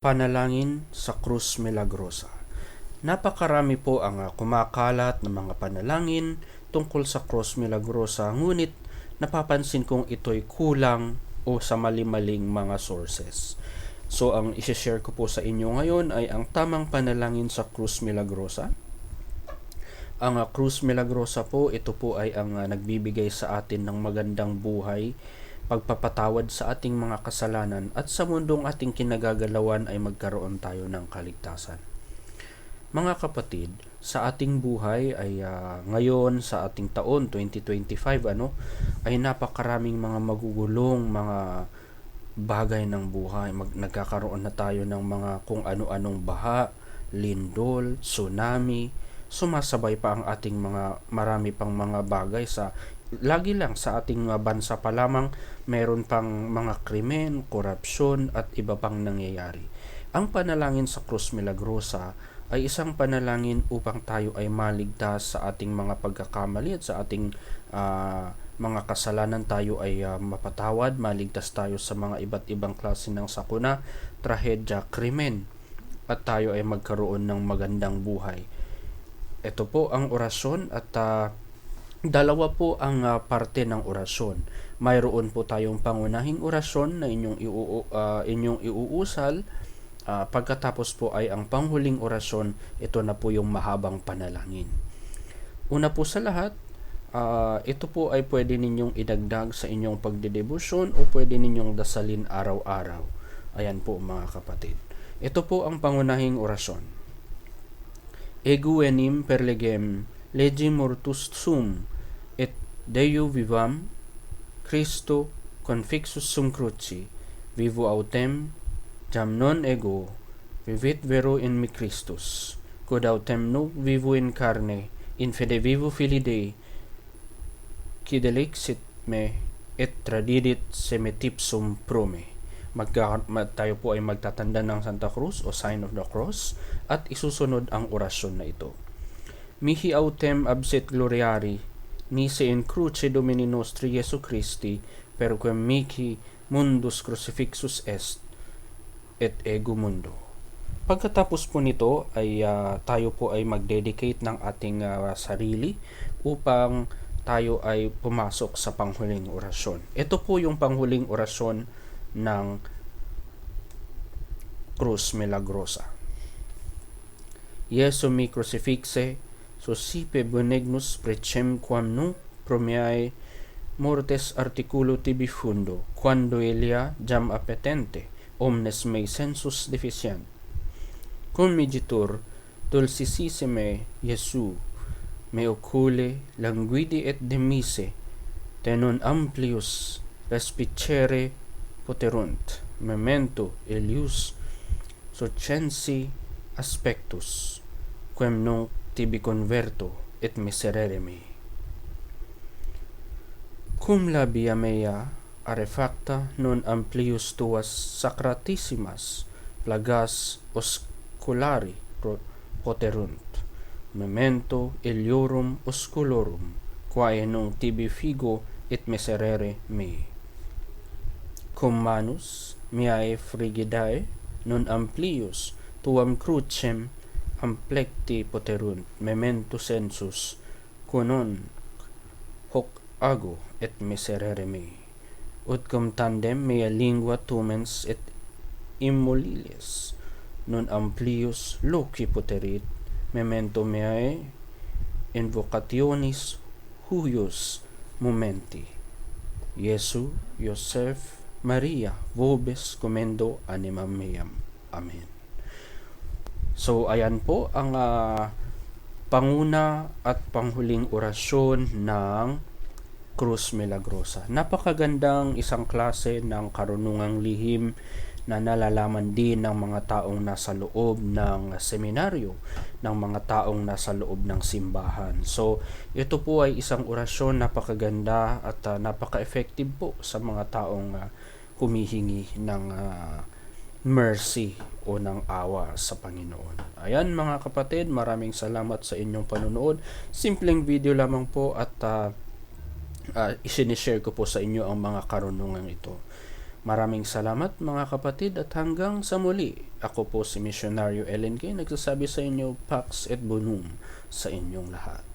Panalangin sa Krus Milagrosa. Napakarami po ang uh, kumakalat ng mga panalangin tungkol sa Krus Milagrosa ngunit napapansin kong ito'y kulang o sa mali-maling mga sources. So ang isi-share ko po sa inyo ngayon ay ang tamang panalangin sa Krus Milagrosa. Ang uh, Krus Milagrosa po, ito po ay ang uh, nagbibigay sa atin ng magandang buhay pagpapatawad sa ating mga kasalanan at sa mundong ating kinagagalawan ay magkaroon tayo ng kaligtasan. Mga kapatid, sa ating buhay ay uh, ngayon sa ating taon 2025 ano ay napakaraming mga magugulong mga bagay ng buhay. Mag, nagkakaroon na tayo ng mga kung ano-anong baha, lindol, tsunami, sumasabay pa ang ating mga marami pang mga bagay sa lagi lang sa ating bansa pa lamang meron pang mga krimen, korupsyon at iba pang nangyayari. Ang panalangin sa Cruz Milagrosa ay isang panalangin upang tayo ay maligtas sa ating mga pagkakamali at sa ating uh, mga kasalanan tayo ay uh, mapatawad, maligtas tayo sa mga iba't ibang klase ng sakuna, trahedya, krimen at tayo ay magkaroon ng magandang buhay. Ito po ang orasyon at uh, Dalawa po ang uh, parte ng orasyon. Mayroon po tayong pangunahing orasyon na inyong, iuu, uh, inyong iuusal. Uh, pagkatapos po ay ang panghuling orasyon, ito na po yung mahabang panalangin. Una po sa lahat, uh, ito po ay pwede ninyong idagdag sa inyong pagdedebosyon o pwede ninyong dasalin araw-araw. Ayan po mga kapatid. Ito po ang pangunahing orasyon. Egu enim perlegem legi mortus sum et Deo vivam Christo confixus sum cruci vivo autem jam non ego vivit vero in me Christus quod autem nunc vivo in carne in fide vivo filii Dei qui delixit me et tradidit semetipsum prome magka, mag, tayo po ay magtatanda ng Santa Cruz o sign of the cross at isusunod ang orasyon na ito mihi autem absit gloriari, nisi in cruce Domini nostri Jesu Christi, per quem mihi mundus crucifixus est, et ego mundo. Pagkatapos po nito ay uh, tayo po ay mag-dedicate ng ating uh, sarili upang tayo ay pumasok sa panghuling orasyon. Ito po yung panghuling orasyon ng Cruz Milagrosa. Yesu mi crucifixe, Socipe benignus precem quam nunc promiae mortes articulo tibi fundo, quando elia jam appetente, omnes mei sensus deficient. Conmigitur dulcissime Iesu, me ocule languidi et demise, tenon amplius respicere poterunt, memento elius socensi aspectus, quem nunc tibi converto et miserere mei. Cum labia mea arefacta non amplius tuas sacratissimas plagas osculari poterunt, memento iliorum osculorum, quae non tibi figo et miserere mei. Cum manus meae frigidae non amplius tuam crucem amplecti poterunt memento sensus quonon hoc ago et miserere mei ut cum tandem mea lingua tumens et immoliles non amplius loci poterit memento meae invocationis huius momenti. Iesu Joseph Maria vobis commendo animam meam. Amen So ayan po ang uh, panguna at panghuling orasyon ng Cruz Milagrosa. Napakagandang isang klase ng karunungang lihim na nalalaman din ng mga taong nasa loob ng seminaryo, ng mga taong nasa loob ng simbahan. So, ito po ay isang orasyon napakaganda at uh, napaka-effective po sa mga taong uh, humihingi ng uh, mercy o ng awa sa Panginoon. Ayan mga kapatid, maraming salamat sa inyong panonood. Simpleng video lamang po at uh, uh, isinishare ko po sa inyo ang mga karunungan ito. Maraming salamat mga kapatid at hanggang sa muli. Ako po si Misyonaryo Ellen Kay nagsasabi sa inyo Pax et Bonum sa inyong lahat.